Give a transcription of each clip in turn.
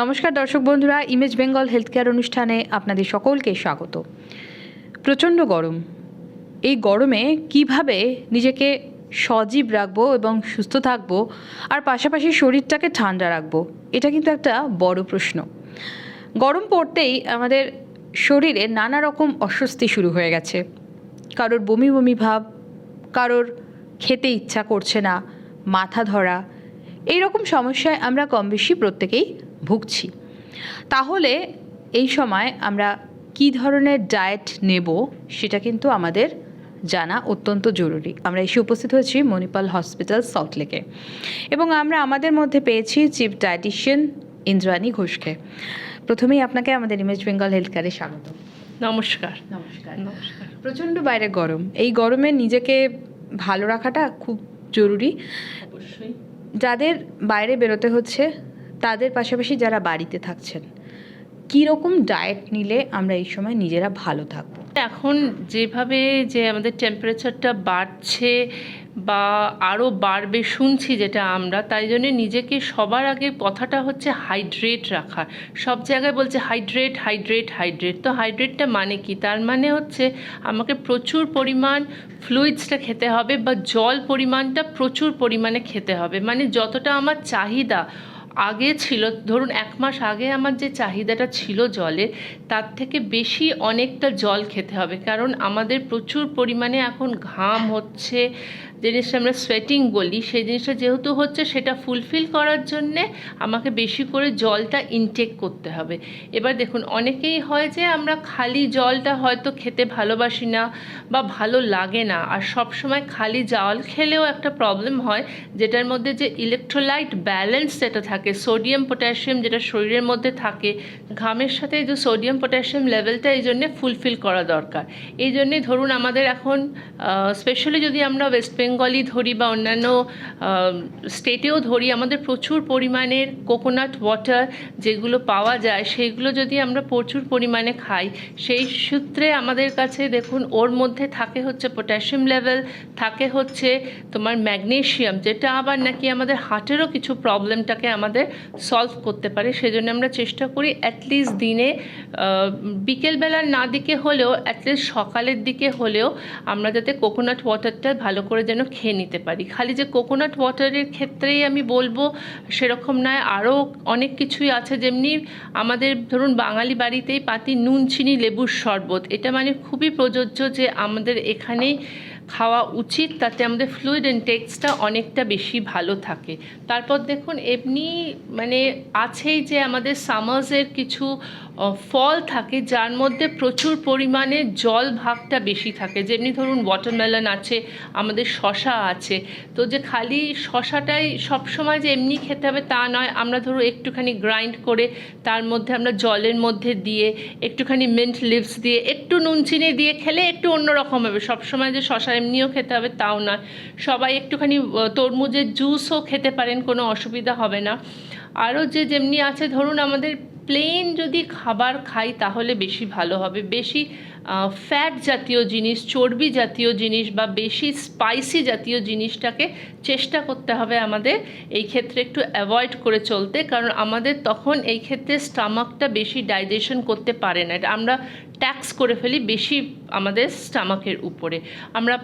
নমস্কার দর্শক বন্ধুরা ইমেজ বেঙ্গল হেলথ কেয়ার অনুষ্ঠানে আপনাদের সকলকে স্বাগত। প্রচণ্ড গরম। এই গরমে কীভাবে নিজেকে সজীব রাখব এবং সুস্থ থাকব, আর পাশাপাশি শরীরটাকে ঠান্ডা রাখব, এটা কিন্তু একটা বড় প্রশ্ন। গরম পড়তেই আমাদের শরীরে নানা রকম অস্বস্তি শুরু হয়ে গেছে। কারোর বমি বমি ভাব, কারোর খেতে ইচ্ছা করছে না, মাথা ধরা এই রকম সমস্যায় আমরা কম বেশি প্রত্যেকেই ভুগছি। তাহলে এই সময় আমরা কী ধরনের ডায়েট নেব সেটা কিন্তু আমাদের জানা অত্যন্ত জরুরি। আমরা এসে উপস্থিত হয়েছি মণিপাল হসপিটাল সল্টলেকে এবং আমরা আমাদের মধ্যে পেয়েছি চিফ ডায়েটিশিয়ান ইন্দ্রাণী ঘোষকে। প্রথমেই আপনাকে আমাদের ইমেজ বেঙ্গল হেলথ কেয়ারে স্বাগত। নমস্কার। নমস্কার। নমস্কার। প্রচণ্ড বাইরে গরম। এই গরমে নিজেকে ভালো রাখাটা খুব জরুরি। অবশ্যই। যাদের বাইরে বেরোতে হচ্ছে তাদের পাশাপাশি যারা বাড়িতে থাকছেন, কীরকম ডায়েট নিলে আমরা এই সময় নিজেরা ভালো থাকব? এখন যেভাবে যে আমাদের টেম্পারেচারটা বাড়ছে বা আরও বাড়বে শুনছি যেটা আমরা, তাই জন্য নিজেকে সবার আগে কথাটা হচ্ছে হাইড্রেট রাখা। সব জায়গায় বলছে হাইড্রেট হাইড্রেট হাইড্রেট তো হাইড্রেটটা মানে কি? তার মানে হচ্ছে আমাকে প্রচুর পরিমাণ ফ্লুইডসটা খেতে হবে বা জল পরিমাণটা প্রচুর পরিমাণে খেতে হবে। মানে যতটা আমার চাহিদা আগে ছিল, ধরুন এক মাস আগে আমার যে চাহিদাটা ছিল জলের তার থেকে বেশি অনেকটা জল খেতে হবে। কারণ আমাদের প্রচুর পরিমাণে এখন ঘাম হচ্ছে জিনিসটা আমরা সোয়েটিং বলি, সেই জিনিসটা যেহেতু হচ্ছে সেটা ফুলফিল করার জন্যে আমাকে বেশি করে জলটা ইনটেক করতে হবে। এবার দেখুন, অনেকেই হয় যে আমরা খালি জলটা হয়তো খেতে ভালোবাসি না বা ভালো লাগে না। আর সব সময় খালি জল খেলেও একটা প্রবলেম হয়, যেটার মধ্যে যে ইলেকট্রোলাইট ব্যালেন্স যেটা থাকে সোডিয়াম পটাশিয়াম যেটা শরীরের মধ্যে থাকে, ঘামের সাথে যে সোডিয়াম পটাশিয়াম লেভেলটা এই জন্যে ফুলফিল করা দরকার। এই জন্যে ধরুন আমাদের এখন স্পেশালি যদি আমরা ওয়েস্ট বেঙ্গলই ধরি বা অন্যান্য স্টেটেও ধরি, আমাদের প্রচুর পরিমাণের কোকোনাট ওয়াটার যেগুলো পাওয়া যায় সেইগুলো যদি আমরা প্রচুর পরিমাণে খাই, সেই সূত্রে আমাদের কাছে দেখুন, ওর মধ্যে থাকে হচ্ছে পটাশিয়াম লেভেল থাকে হচ্ছে তোমার ম্যাগনেশিয়াম যেটা আবার নাকি আমাদের হার্টেরও কিছু প্রবলেমটাকে আমাদের সলভ করতে পারে। সেজন্য আমরা চেষ্টা করি অ্যাটলিস্ট দিনে বিকেলবেলার না দিকে হলেও অ্যাটলিস্ট সকালের দিকে হলেও আমরা যাতে কোকোনাট ওয়াটারটা ভালো করে যেন খেয়ে নিতে পারি। খালি যে কোকোনাট ওয়াটারের ক্ষেত্রেই আমি বলব, সেরকম নয়। আরও অনেক কিছুই আছে যেমনি আমাদের ধরুন বাঙালি বাড়িতেই পাতি নুন, চিনি, লেবুর শরবত। এটা মানে খুবই প্রযোজ্য যে আমাদের এখানেই খাওয়া উচিত, তাতে আমাদের ফ্লুইড ইনটেক্সটা অনেকটা বেশি ভালো থাকে। তারপর দেখুন, এমনি মানে আছেই যে আমাদের সামার্সের কিছু ফল থাকে, যার মধ্যে প্রচুর পরিমাণে জল ভাগটা বেশি থাকে। যেমনি ধরুন ওয়াটারমেলন আছে, আমাদের শশা আছে। তো যে খালি শশাটাই সবসময় যে এমনি খেতে হবে তা নয়। আমরা ধরো একটুখানি গ্রাইন্ড করে, তার মধ্যে আমরা জলের মধ্যে দিয়ে, একটুখানি মিন্ট লিভস দিয়ে, একটু নুন চিনি দিয়ে খেলে একটু অন্যরকম হবে। সবসময় যে শশা এমনিও খেতে হবে, তাও নয়। সবাই একটুখানি তরমুজের জুসও খেতে পারেন, কোনো অসুবিধা হবে না। আরও যে যেমনি আছে, ধরুন আমাদের প্লেন যদি খাবার খাই, তাহলে বেশি ভালো হবে। বেশি ফ্যাট জাতীয় জিনিস, চর্বি জাতীয় জিনিস বা বেশি স্পাইসি জাতীয় জিনিসটাকে চেষ্টা করতে হবে আমাদের এই ক্ষেত্রে একটু অ্যাভয়েড করে চলতে। কারণ আমাদের তখন এই ক্ষেত্রে স্টামাকটা বেশি ডাইজেশন করতে পারে না। আমরা ট্যাক্স করে ফেলি বেশি আমাদের স্টামাকের উপরে। আমরা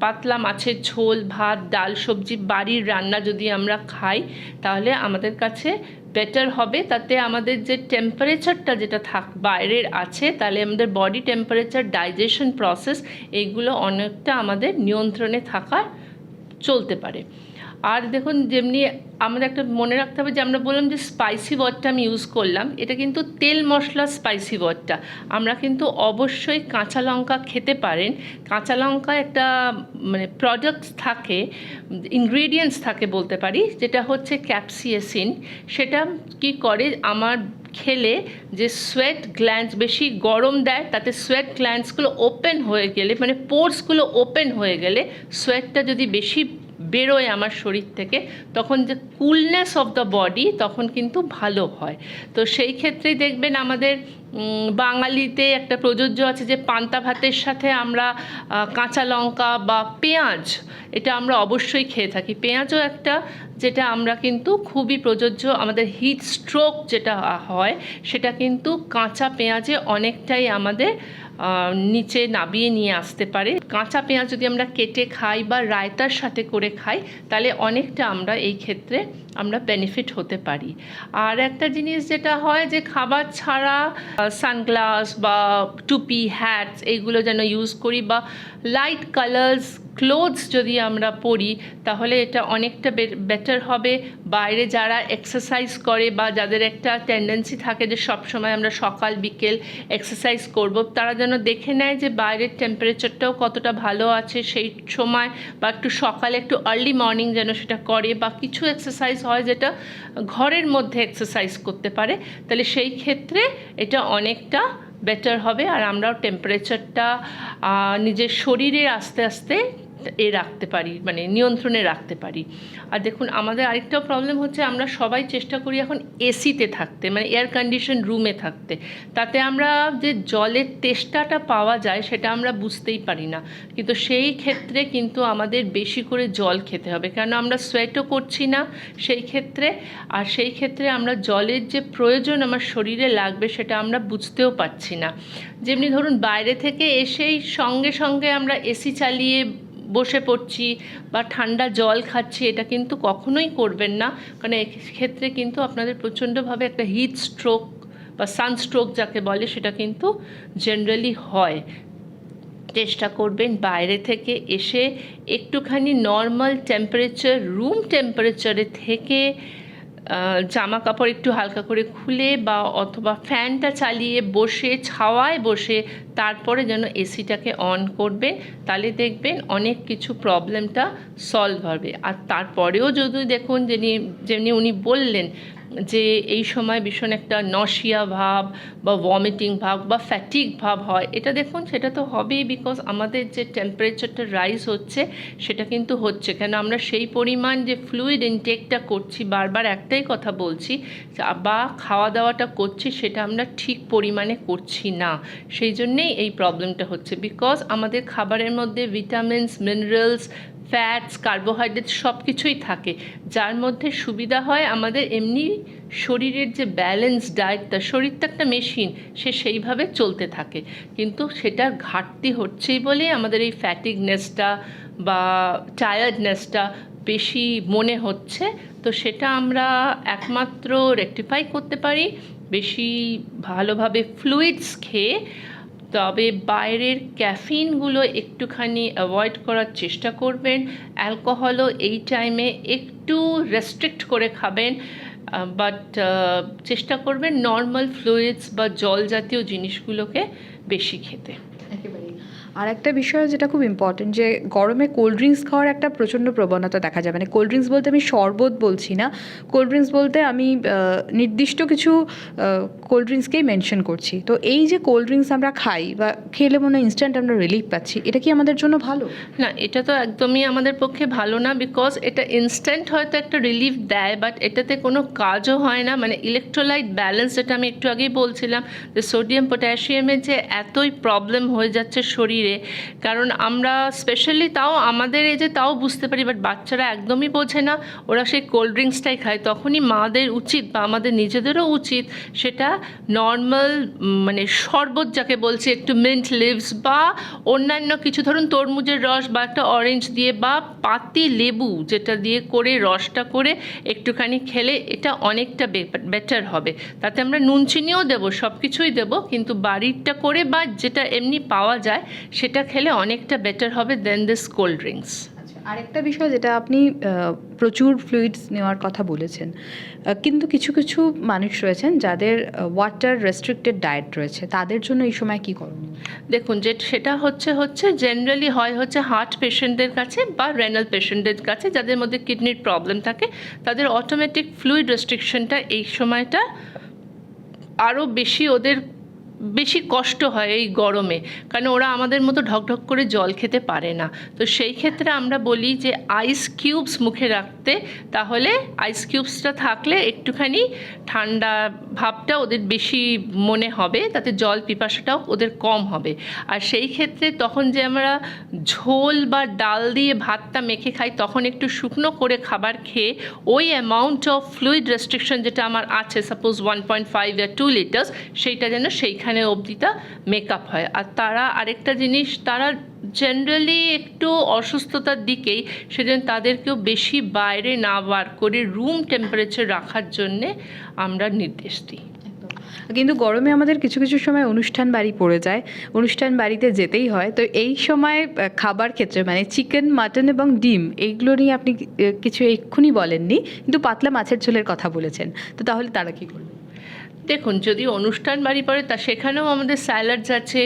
পাতলা মাছের ঝোল, ভাত, ডাল, সবজি, বাড়ির রান্না যদি আমরা খাই, তাহলে আমাদের কাছে বেটার হবে, তাতে আমাদের যে টেম্পারেচারটা যেটা থাক, বাইরের আছে, তাহলে আমাদের বডি টেম্পারেচার ডাইজেশন প্রসেস এইগুলো অনেকটা আমাদের নিয়ন্ত্রণে থাকার চলতে পারে। আর দেখুন, যেমনি আমাদের একটা মনে রাখতে হবে যে আমরা বললাম যে স্পাইসি বটটা আমি ইউজ করলাম, এটা কিন্তু তেল মশলা স্পাইসি বটটা আমরা কিন্তু অবশ্যই কাঁচা লঙ্কা খেতে পারেন। কাঁচা লঙ্কা একটা মানে প্রোডাক্টস থাকে ইনগ্রেডিয়েন্টস থাকে বলতে পারি, যেটা হচ্ছে ক্যাপসিয়েসিন সেটা কি করে? আমার খেলে যে সোয়েট গ্ল্যান্স বেশি গরম দেয়, তাতে সোয়েট গ্ল্যান্সগুলো ওপেন হয়ে গেলে মানে পোর্সগুলো ওপেন হয়ে গেলে সোয়েটটা যদি বেশি বেরোয় আমার শরীর থেকে, তখন যে কুলনেস অফ দ্য বডি তখন কিন্তু ভালো হয়। তো সেই ক্ষেত্রেই দেখবেন আমাদের বাঙালিতে একটা প্রযোজ্য আছে যে পান্তা ভাতের সাথে আমরা কাঁচা লঙ্কা বা পেঁয়াজ, এটা আমরা অবশ্যই খেয়ে থাকি। পেঁয়াজও একটা যেটা আমরা কিন্তু খুবই প্রযোজ্য, আমাদের হিট স্ট্রোক যেটা হয়, সেটা কিন্তু কাঁচা পেঁয়াজে অনেকটাই আমাদের নিচে নাবিয়ে নিয়ে আসতে পারে। কাঁচা পেঁয়াজ যদি আমরা কেটে খাই বা রায়তার সাথে করে খাই, তাহলে অনেকটা আমরা এই ক্ষেত্রে আমরা বেনিফিট হতে পারি। আর একটা জিনিস যেটা হয় যে খাবার ছাড়া সানগ্লাস বা টুপি হ্যাটস এইগুলো যেন ইউজ করি বা লাইট কালার্স ক্লোথস যদি আমরা পরি, তাহলে এটা অনেকটা বেটার হবে। বাইরে যারা এক্সারসাইজ করে বা যাদের একটা টেন্ডেন্সি থাকে যে সব সময় আমরা সকাল, বিকেল এক্সারসাইজ করব, তারা যেন দেখে নেয় যে বাইরের টেম্পারেচারটাও কতটা ভালো আছে, সেই সময় বা একটু সকালে একটু আর্লি মর্নিং যেন সেটা করে বা কিছু এক্সারসাইজ হয় যেটা ঘরের মধ্যে এক্সারসাইজ করতে পারে, তাহলে সেই ক্ষেত্রে এটা অনেকটা বেটার হবে আর আমরাও টেম্পারেচারটা নিজের শরীরে আস্তে আস্তে এ রাখতে পারি মানে নিয়ন্ত্রণে রাখতে পারি। আর দেখুন, আমাদের আরেকটাও প্রবলেম হচ্ছে আমরা সবাই চেষ্টা করি এখন এসিতে থাকতে মানে এয়ার কন্ডিশন রুমে থাকতে। তাতে আমরা যে জলের তেষ্টাটা পাওয়া যায় সেটা আমরা বুঝতেই পারি না। কিন্তু সেই ক্ষেত্রে কিন্তু আমাদের বেশি করে জল খেতে হবে। কেন আমরা সোয়েটও করছি না সেই ক্ষেত্রে, আর সেই ক্ষেত্রে আমরা জলের যে প্রয়োজন আমার শরীরে লাগবে সেটা আমরা বুঝতেও পারছি না। যেমনি ধরুন, বাইরে থেকে এসেই সঙ্গে সঙ্গে আমরা এসি চালিয়ে বসে পড়ছি বা ঠান্ডা জল খাচ্ছি, এটা কিন্তু কখনোই করবেন না। কারণ ক্ষেত্রে কিন্তু আপনাদের প্রচণ্ডভাবে একটা হিট স্ট্রোক বা সানস্ট্রোক যাকে বলে, সেটা কিন্তু জেনারেলি হয়। চেষ্টা করবেন বাইরে থেকে এসে একটুখানি নর্মাল টেম্পারেচার রুম টেম্পারেচারে থেকে জামা কাপড় একটু হালকা করে খুলে বা অথবা ফ্যানটা চালিয়ে বসে, ছাওয়ায় বসে তারপরে যেন এসিটাকে অন করবেন তাহলে দেখবেন অনেক কিছু প্রবলেমটা সলভ হবে। আর তারপরেও যদি দেখুন, যিনি যেমনি উনি বললেন যে এই সময় ভীষণ একটা নশিয়া ভাব বা ভমিটিং ভাব বা ফ্যাটিক ভাব হয়। এটা দেখুন, সেটা তো হবেই বিকজ আমাদের যে টেম্পারেচারটা রাইজ হচ্ছে, সেটা কিন্তু হচ্ছে। কেন আমরা সেই পরিমাণ যে ফ্লুইড ইনটেকটা করছি, বারবার একটাই কথা বলছি বা খাওয়া দাওয়াটা করছি, সেটা আমরা ঠিক পরিমাণে করছি না। সেই জন্যেই এই প্রবলেমটা হচ্ছে। বিকজ আমাদের খাবারের মধ্যে ভিটামিনস মিনারেলস ফ্যাটস কার্বোহাইড্রেট সব কিছুই থাকে। যার মধ্যে সুবিধা হয় আমাদের এমনি শরীরের যে ব্যালেন্স ডায়েটটা শরীর তো একটা মেশিন সে সেইভাবে চলতে থাকে। কিন্তু সেটার ঘাটতি হচ্ছেই বলে আমাদের এই ফ্যাটিকনেসটা বা টায়ার্ডনেসটা বেশি মনে হচ্ছে। তো সেটা আমরা একমাত্র রেকটিফাই করতে পারি। বেশি ভালোভাবে ফ্লুইডস খেয়ে তবে বাইরের ক্যাফিনগুলো একটুখানি অ্যাভয়েড করার চেষ্টা করবেন। অ্যালকোহলও এই টাইমে একটু রেস্ট্রিক্ট করে খাবেন বাট চেষ্টা করবেন নর্মাল ফ্লুইডস বা জল জাতীয় জিনিসগুলোকে বেশি খেতে। একেবারেই। আর একটা বিষয় যেটা খুব ইম্পর্টেন্ট যে গরমে কোল্ড ড্রিঙ্কস খাওয়ার একটা প্রচণ্ড প্রবণতা দেখা যায়। মানে কোল্ড ড্রিঙ্কস বলতে আমি শরবত বলছি না। কোল্ড ড্রিঙ্কস বলতে আমি নির্দিষ্ট কিছু কোল্ড ড্রিঙ্কসকেই মেনশন করছি। তো এই যে কোল্ড ড্রিঙ্কস আমরা খাই বা খেলে মনে হয় ইনস্ট্যান্ট আমরা রিলিফ পাচ্ছি, এটা কি আমাদের জন্য ভালো? না, এটা তো একদমই আমাদের পক্ষে ভালো না বিকজ এটা ইনস্ট্যান্ট হয়তো একটা রিলিফ দেয় বাট এটাতে কোনো কাজও হয় না। মানে ইলেকট্রোলাইট ব্যালেন্স যেটা আমি একটু আগেই বলছিলাম, যে সোডিয়াম পটাশিয়ামের যে এতই প্রবলেম হয়ে যাচ্ছে শরীরে কারণ আমরা স্পেশালি তাও আমাদের এজে তাও বুঝতে পারি বাট বাচ্চারা একদমই বোঝে না। ওরা সেই কোল্ড ড্রিঙ্কসটাই খায়। তখনই মাদের উচিত বা আমাদের নিজেদেরও উচিত সেটা নর্মাল মানে শরবত যাকে বলছি, একটু মিন্ট লিভস বা অন্যান্য কিছু, ধরুন তরমুজের রস বা একটা অরেঞ্জ দিয়ে বা পাতি লেবু যেটা দিয়ে করে রসটা করে একটুখানি খেলে এটা অনেকটা বেটার হবে। তাতে আমরা নুন চিনিও দেবো সব কিছুই দেবো, কিন্তু বাড়িরটা করে বা যেটা এমনি পাওয়া যায় সেটা খেলে অনেকটা বেটার হবে দেন দিস কোল্ড ড্রিঙ্কস আচ্ছা আরেকটা বিষয় যেটা আপনি প্রচুর ফ্লুইডস নেওয়ার কথা বলেছেন কিন্তু কিছু কিছু মানুষ রয়েছেন যাদের ওয়াটার রেস্ট্রিক্টেড ডায়েট রয়েছে তাদের জন্য এই সময় কি করণীয় দেখুন যে সেটা হচ্ছে হচ্ছে জেনারেলি হয় হচ্ছে হার্ট পেশেন্টদের কাছে বা রেনাল পেশেন্টদের কাছে যাদের মধ্যে কিডনির প্রবলেম থাকে তাদের অটোমেটিক ফ্লুইড রেস্ট্রিকশনটা এই সময়টা আরও বেশি ওদের বেশি কষ্ট হয় এই গরমে, কারণ ওরা আমাদের মতো ঢকঢক করে জল খেতে পারে না। তো সেই ক্ষেত্রে আমরা বলি যে আইস কিউবস মুখে রাখতে, তাহলে আইস কিউবসটা থাকলে একটুখানি ঠান্ডা ভাবটা ওদের বেশি মনে হবে, তাতে জল পিপাসাটাও ওদের কম হবে। আর সেই ক্ষেত্রে তখন যে আমরা ঝোল বা ডাল দিয়ে ভাতটা মেখে খাই, তখন একটু শুকনো করে খাবার খেয়ে ওই অ্যামাউন্ট অফ ফ্লুইড রেস্ট্রিকশন যেটা আমার আছে সাপোজ ওয়ান পয়েন্ট ফাইভ ইয়া টু লিটার্স সেইটা যেন সেইখানে অবধিটা মেকআপ হয়। আর তারা আরেকটা জিনিস, তারা জেনারেলি একটু অসুস্থতার দিকেই সেজন্য তাদেরকেও বেশি বাইরে না বার করে রুম টেম্পারেচার রাখার জন্যে আমরা নির্দেশ দিই। কিন্তু গরমে আমাদের কিছু কিছু সময় অনুষ্ঠান বাড়ি পড়ে যায়। অনুষ্ঠান বাড়িতে যেতেই হয়। তো এই সময় খাবার ক্ষেত্রে মানে চিকেন মাটন এবং ডিম, এইগুলো নিয়ে আপনি কিছু এক্ষুনি বলেননি, কিন্তু পাতলা মাছের ঝোলের কথা বলেছেন। তো তাহলে তারা কি করবে? দেখুন, যদি অনুষ্ঠান বাড়ি পড়ে, তা সেখানেও আমাদের স্যালাডস আছে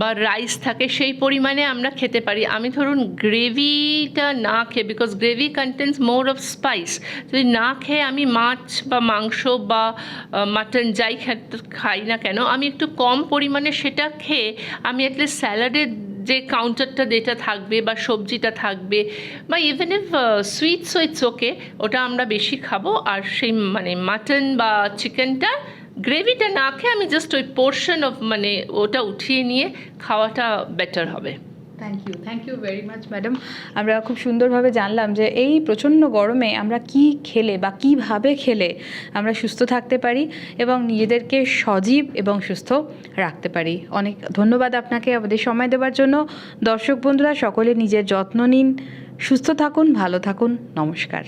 বা রাইস থাকে, সেই পরিমাণে আমরা খেতে পারি। আমি ধরুন গ্রেভিটা না খেয়ে because gravy contains more of spice যদি না খেয়ে আমি মাছ বা মাংস বা মাটন যাই খাই না কেন, আমি একটু কম পরিমাণে সেটা খেয়ে, আমি অ্যাটলিস্ট স্যালাডের যে কাউন্টারটা যেটা থাকবে বা সবজিটা থাকবে বা ইভেন ইফ সুইট ওই ওকে ওটা আমরা বেশি খাব। আর সেই মানে মাটন বা চিকেনটা গ্রেভিটা না খেয়ে আমি জাস্ট ওই পোর্শন অফ মানে ওটা উঠিয়ে নিয়ে খাওয়াটা বেটার হবে। Thank you thank you very much madam আমরা খুব সুন্দরভাবে জানলাম যে এই প্রচণ্ড গরমে আমরা কি খেলে বা কীভাবে খেলে আমরা সুস্থ থাকতে পারি এবং নিজেদেরকে সজীব এবং সুস্থ রাখতে পারি। অনেক ধন্যবাদ আপনাকে আমাদের সময় দেওয়ার জন্য। দর্শক বন্ধুরা, সকলে নিজের যত্ন নিন, সুস্থ থাকুন, ভালো থাকুন। নমস্কার।